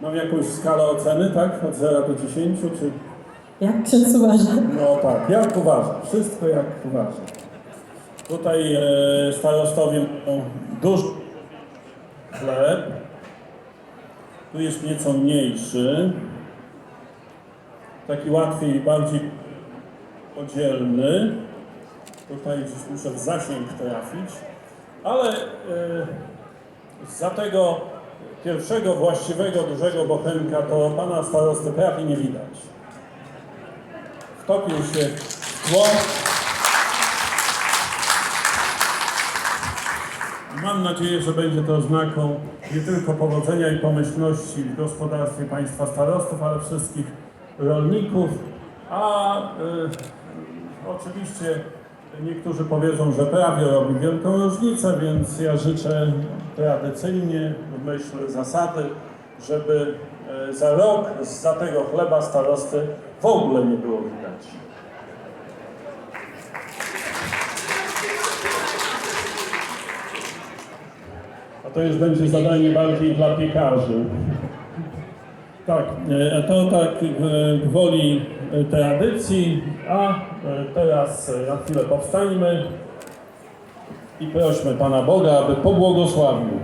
Mam jakąś skalę oceny, tak? Od 0 do 10, czy... Jak ksiądz uważa? No tak, jak uważam. Wszystko jak uważam. Tutaj e, starostowie mają duży chleb. Tu jest nieco mniejszy. Taki łatwiej, bardziej podzielny. Tutaj gdzieś muszę w zasięg trafić. Ale e, za tego pierwszego właściwego, dużego bochenka to pana starosty prawie nie widać wtopił się w tło. Mam nadzieję, że będzie to oznaką nie tylko powodzenia i pomyślności w gospodarstwie państwa starostów, ale wszystkich rolników. A y, oczywiście niektórzy powiedzą, że prawie robi wielką różnicę, więc ja życzę tradycyjnie, myśl zasady, żeby e, za rok za tego chleba starosty w ogóle nie było widać. A to już będzie zadanie bardziej dla piekarzy. Tak, e, to tak gwoli e, tradycji, a teraz na chwilę powstańmy i prośmy Pana Boga, aby pobłogosławił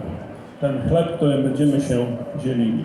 ten chleb, którym będziemy się dzielili.